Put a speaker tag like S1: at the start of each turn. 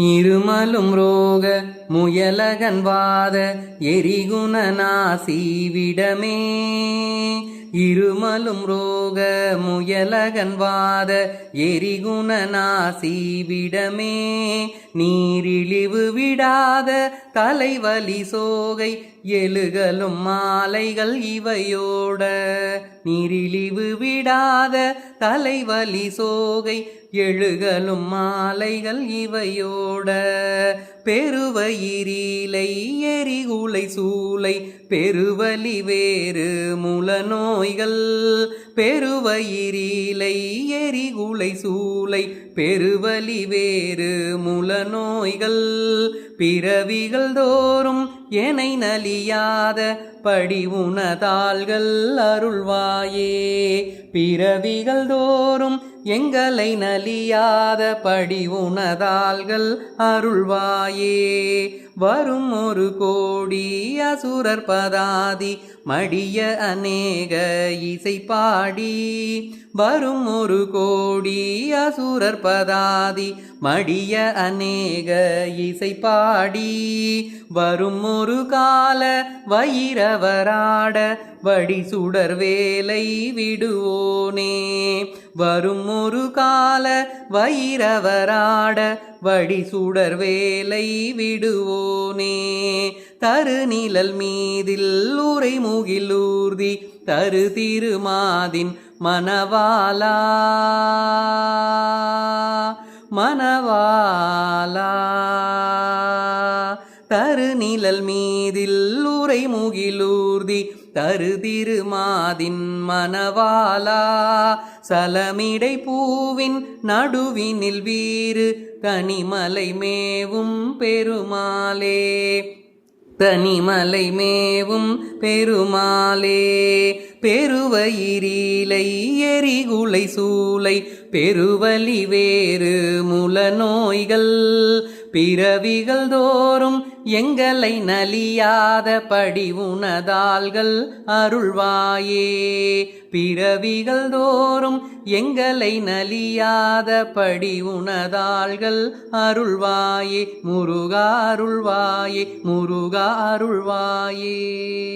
S1: இருமலும் ரோக முயலகன் வாத எரிகுண விடமே. இருமலும் ரோக முயலகன் வாத எரிகுண விடமே. நீரிழிவு விடாத தலைவலி சோகை எழுகலும் மாலைகள் இவையோட நீரிழிவு விடாத தலைவலி சோகை எழுகலும் மாலைகள் இவையோட. பெருவயிரிலை எரிகுலை சூளை பெருவலி வேறு முல நோய்கள் பெருவயிரிலை எரிகுலை சூளை பெருவலி வேறு முல நோய்கள் பிறவிகள் தோறும் எனை நலியாத படி உணதாள்கள் அருள்வாயே. பிறவிகள் தோறும் எங்களை நலியாத படி உணதாள்கள் அருள்வாயே. வரும் ஒரு கோடி அசுரர் பதாதி மடிய அநேக இசை பாடி. வரும் ஒரு கோடி அசுரர் பதாதி மடிய அநேக இசை பாடி. வரும் ஒரு கால வைரவராட வடி சுடர் வேலை விடுவோனே. வரும் ஒரு கால வைரவராட வடி சுடர் வேலை விடுவோனே. தரு நிழல் மீதில் உரை முகிலூர்தி தரு திருமாதின் மணவாலா மணவாலா தரு நிழல் மீதில் உரை முகிலூர்தி தரு திருமாதின் மணவாலா சலமிடை பூவின் நடுவினில் வீறு கனிமலை மேவும் பெருமாளே. தனிமலை மேவும் பெருமாளே. பெருவயிரிலை எரிகுலை சூளை பெருவலி வேறு முல நோய்கள் பிறவிகள் தோறும் எங்களை நலியாத படி உணதாள்கள் அருள்வாயே. பிறவிகள் தோறும் எங்களை நலியாத படி உணதாள்கள் அருள்வாயே. முருகா அருள்வாயே முருகா அருள்வாயே.